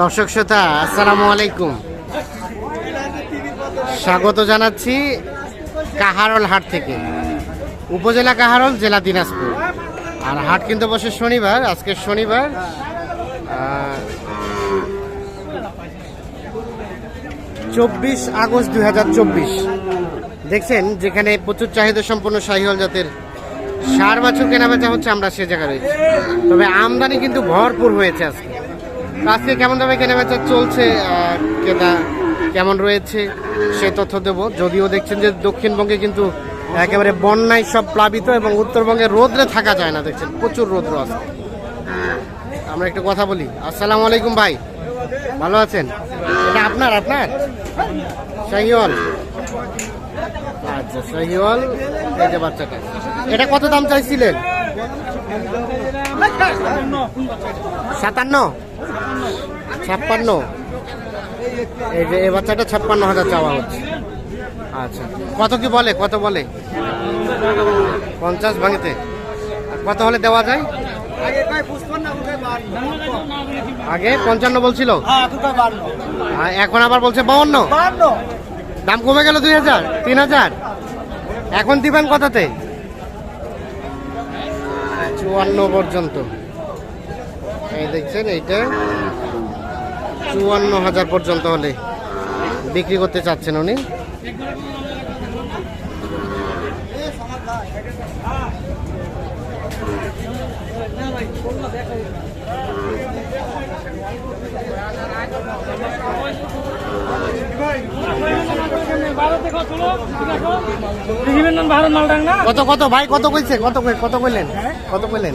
দর্শক শ্রোতা, আসসালামু আলাইকুম। স্বাগত জানাচ্ছি কাহারল হাট থেকে। উপজেলা কাহারল, জেলা দিনাজপুর। আর হাট কিন্তু বসে শনিবার, আজকে শনিবার। চব্বিশ আগস্ট দুই হাজার চব্বিশ। দেখছেন, যেখানে প্রচুর চাহিদা সম্পন্ন শাহিওয়াল জাতের সার বাছুর কেনা বেচা হচ্ছে, আমরা সে জায়গায় রয়েছি। তবে আমদানি কিন্তু ভরপুর হয়েছে আজকে। আজকে কেমন দামে কেনা বেচা চলছে ক্রেতা কেমন রয়েছে, সে তথ্য দেব। যদিও দেখছেন যে দক্ষিণবঙ্গে কিন্তু একেবারে বন্যায় সব প্লাবিত এবং উত্তরবঙ্গে রোদ্রে থাকা যায় না, দেখছেন প্রচুর রোদ্র আছে। আমরা একটু কথা বলি। আসসালামু আলাইকুম ভাই, ভালো আছেন? এটা আপনার আপনার? শাহিওয়াল। আচ্ছা শাহিওয়াল, এই যে বাচ্চাটা। এটা কত দাম চাইছিলেন? সাতান্ন। ছাপ্পান্ন। এই যে, এই বাচ্চাটা ছাপ্পান্ন হাজার চাওয়া হচ্ছে। আচ্ছা। কত কি বলে? কত বলে? পঞ্চাশ ভাঙিতে। কত হলে দেওয়া যায়? আগে পঞ্চান্ন বলছিল? এখন আবার বলছে বাউন্ন? দাম কমে গেল দুই হাজার, তিন হাজার। এখন দিবেন কততে চুয়ান্ন পর্যন্ত। এই দেখছেন, এইটা। চুয়ান্ন হাজার পর্যন্ত হলে বিক্রি করতে চাচ্ছেন উনি। কত কত ভাই কত কইছে? কত কত কইলেন? কত কইলেন?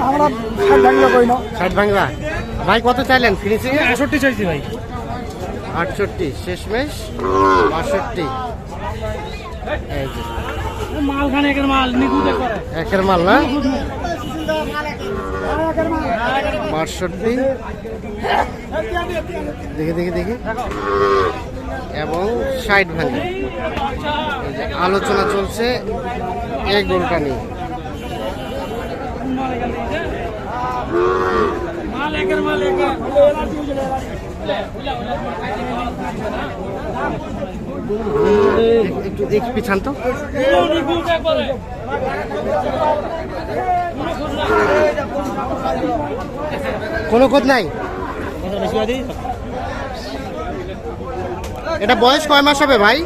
আমরা ষাট ভাঙলো কই না? ষাট ভাঙবা ভাই কত চাইলেন? ফিনিশিং আষট্টি চাইছি ভাই। আটষট্টি শেষমেশ? বাষট্টি। এই যে। মাল খানে একের মাল নিখুঁত করে। একের মাল না? বাষট্টি। দেখি দেখি দেখি। এবং ষাট ভাঙে। আলোচনা চলছে এই গোলটা নিয়ে। একটু কোনো খোঁজ নাই? এটা বয়স কয় মাস হবে ভাই?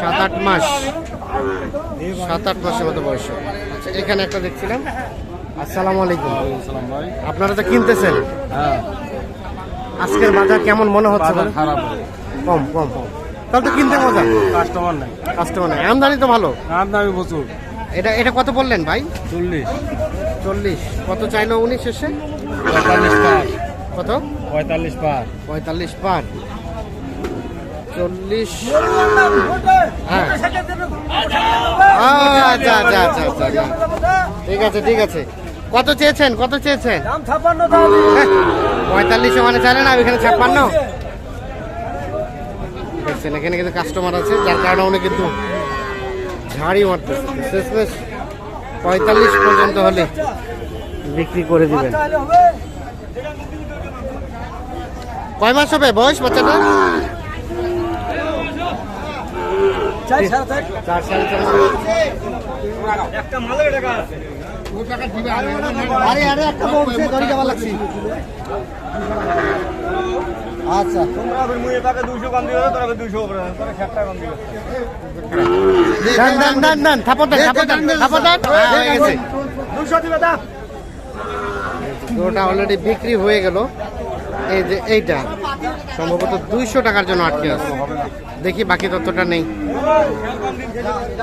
সাত আট মাস। সাত আট মাসের মতো বয়স। আচ্ছা এখানে একটা দেখছিলাম। আসসালামু আলাইকুম। ভাই। আপনারা তো কিনতেছেন হ্যাঁ। আজকের বাজার কেমন মনে হচ্ছে খারাপ কম কম কম। তাহলে তো কিনতে মজা। কাস্টমার নাই। কাস্টমার নাই। আমদানি তো ভালো। আমদানি প্রচুর। এটা এটা কত বললেন ভাই? চল্লিশ। চল্লিশ। কত চাইলো উনি শেষে? পঁয়তাল্লিশ পার। কত? পঁয়তাল্লিশ পার। পঁয়তাল্লিশ পার। চল্লিশ। হ্যাঁ। আচ্ছা আচ্ছা আচ্ছা আচ্ছা আচ্ছা। ঠিক আছে ঠিক আছে। কত চেয়েছেন? কত চেয়েছেন? হ্যাঁ, পঁয়তাল্লিশ ওখানে চাইলেন আর এখানে ছাপ্পান্ন। দেখছেন এখানে কিন্তু কাস্টমার আছে যার কারণে উনি কিন্তু ঝাড়ি মারতেছে। শেষমেশ পঁয়তাল্লিশ পর্যন্ত হলে বিক্রি করে দিবেন। কয় মাস হবে বয়স বাচ্চাটা? চার সাড়ে চার। আরে আরে একটা বলছে ধরে লাগছি। আচ্ছা। তোমরা মুয়ে টাকা দুশো কম দিবে তোরা আবার দুশো করে তোরা ষাট টাকা কম দিবে ডান ডান ডান ডান থাপড় দেন থাপড় দেন থাপড় দেন। হ্যাঁ, গেছে। দিবে গরুটা অলরেডি বিক্রি হয়ে গেল। এই যে এইটা সম্ভবত দুইশো টাকার জন্য আটকে আছে। দেখি বাকি তথ্যটা নেই।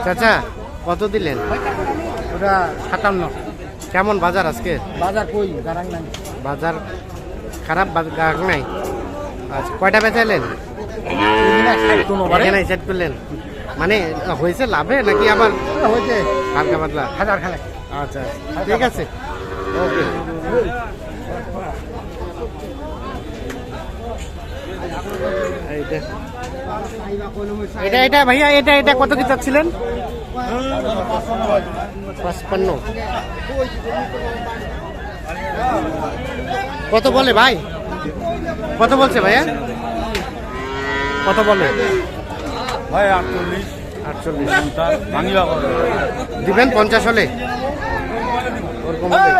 চাচা কত দিলেন? ওটা সাতান্ন। কেমন বাজার আজকে? বাজার কই? গারাং নাই বাজার খারাপ গ্রাহক নাই? আচ্ছা কয়টা বেচাইলেন এখানে সেট করলেন। মানে হয়েছে লাভে নাকি আবার? হয়েছে। হালকা পাতলা? হাজার খালে আচ্ছা আচ্ছা, ঠিক আছে। ওকে। এটা এটা ভাইয়া এটা এটা কত কি চাচ্ছিলেন? পাঁচপান্ন। কত বলে ভাই? কত বলছে ভাইয়া? কত বলে? ভাই আটচল্লিশ। আটচল্লিশ। দিবেন পঞ্চাশ হলে? ওরকম হলে।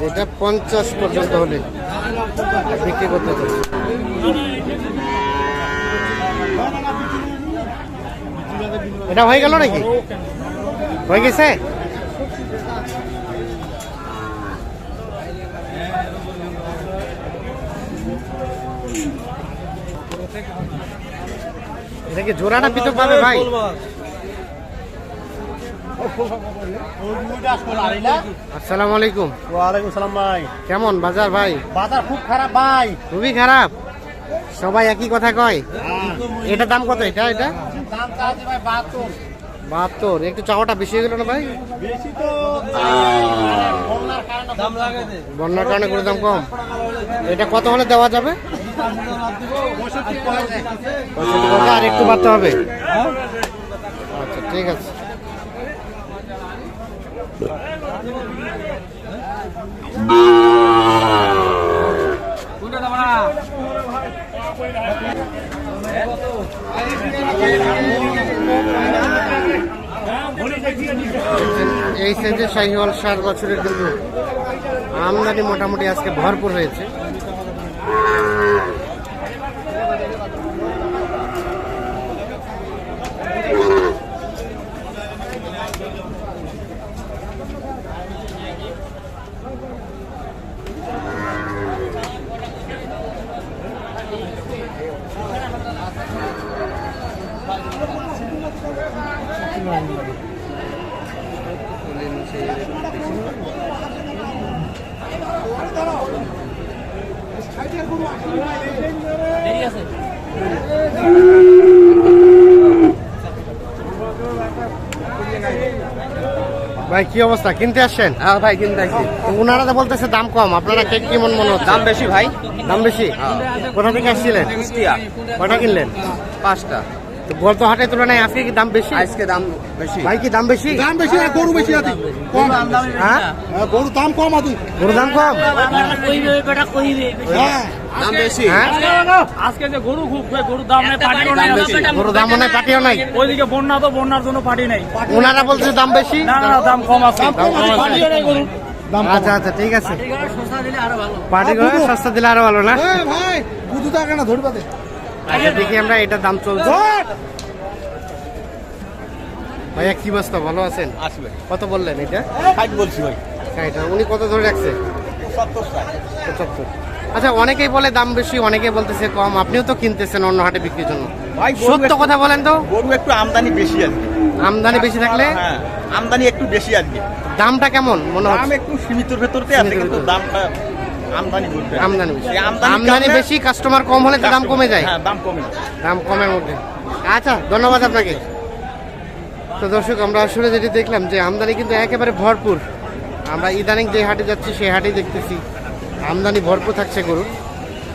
যেটা পঞ্চাশ পর্যন্ত হলে। বিক্রি করতে এটা হয়ে গেল নাকি? হয়ে গেছে? এটা কি পৃথক পাবে ভাই? আসসালামু আলাইকুম ওয়ালাইকুম সালাম ভাই। কেমন বাজার ভাই? বাজার খুব খারাপ ভাই। খুবই খারাপ। সবাই একই কথা কয়? এটা দাম কত এটা এটা? দাম চাচ্ছি ভাই বাহাত্তর। বাহাত্তর। একটু চাওয়াটা বেশি হয়ে গেল না ভাই? বেশি তো বন্যার কারণে দাম লাগে বন্যার কারণে করে দাম কম। এটা কত হলে দেওয়া যাবে? আর একটু বাড়তে হবে? আচ্ছা ঠিক আছে। এই সাইজের শাহিওয়াল ষাট বছরের কিন্তু আমদানি মোটামুটি আজকে ভরপুর হয়েছে। ভাই কি অবস্থা? কিনতে আসছেন? হ্যাঁ ভাই কিনতে আসছি। ওনারা তো বলতেছে দাম কম। আপনারা কে কেমন মনে হচ্ছে? দাম বেশি ভাই। দাম বেশি? কোথা থেকে আসছিলেন? কটা কিনলেন? পাঁচটা। গত হাটের তুলনায় আজকে কি দাম বেশি? আজকে দাম বেশি। ভাই কি দাম বেশি? দাম বেশি আর গরু বেশি আছে। কম। হ্যাঁ? হ্যাঁ, দাম কম গরুর দাম কম? হ্যাঁ। দাম বেশি। হ্যাঁ? আজকে যে গরু খুব দাম নেই পাটিও নাই আজকে। গরুর দাম মনে হয় পাটিও নাই। ওইদিকে বন্যা তো বন্যার জন্য পাটি নেই। ওনারা বলছে দাম বেশি? না না না, দাম কম আছে। দাম কম আছে। পাটিও নেই গরুর। আচ্ছা আচ্ছা ঠিক আছে। পাটি সস্তা দিলে আরও ভালো। না? ভাই না ধরবা? দে আচ্ছা দেখি আমরা এটা দাম চলছে। ভাইয়া কি বস্তা ভালো আছেন? কত বললেন এটা? ষাট বলছি ভাই। এটা উনি কত ধরে রাখছে? সত্তর আচ্ছা অনেকেই বলে দাম বেশি অনেকেই বলতেছে কম। আপনিও তো কিনতেছেন অন্য হাটে বিক্রির জন্য। সত্য একটু- কথা বলেন তো। গরু একটু আমদানি বেশি আজকে আমদানি বেশি থাকলে? হ্যাঁ আমদানি একটু বেশি আজকে দামটা কেমন মনে দাম হচ্ছে? একটু সীমিতর ভেতরতে আছে কিন্তু ভেতর। দামটা আমদানি আমদানি বেশি। আমদানি বেশি কাস্টমার কম হলে তো দাম কমে যায়। হ্যাঁ দাম কমে দাম কমের মধ্যে আচ্ছা ধন্যবাদ আপনাকে। তো দর্শক আমরা আসলে যেটি দেখলাম যে আমদানি কিন্তু একেবারে ভরপুর। আমরা ইদানিং যে হাটে যাচ্ছি সেই হাটেই দেখতেছি আমদানি ভরপুর থাকছে গরুর।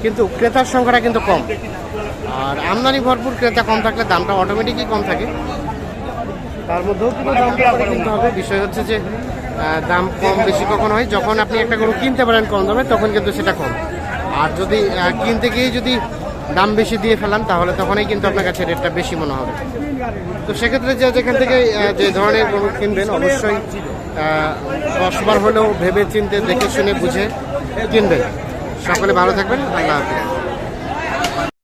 কিন্তু ক্রেতার সংখ্যাটা কিন্তু কম। আর আমদানি ভরপুর ক্রেতা কম থাকলে দামটা অটোমেটিকই কম থাকে। তার মধ্যেও কিন্তু দামটা কিনতে হবে। বিষয় হচ্ছে যে দাম কম, বেশি কখন হয়। যখন আপনি একটা গরু কিনতে পারেন কম দামে, তখন কিন্তু সেটা কম। আর যদি কিনতে গিয়ে যদি দাম বেশি দিয়ে ফেলান, তাহলে তখনই কিন্তু আপনার কাছে রেটটা বেশি মনে হবে। তো সেক্ষেত্রে যে যেখান থেকে যে ধরনের গরু কিনবেন, অবশ্যই দশবার হলেও ভেবে চিনতে দেখে শুনে বুঝে কিনবেন। সকলে ভালো থাকবেন। আল্লাহ হাফিজ।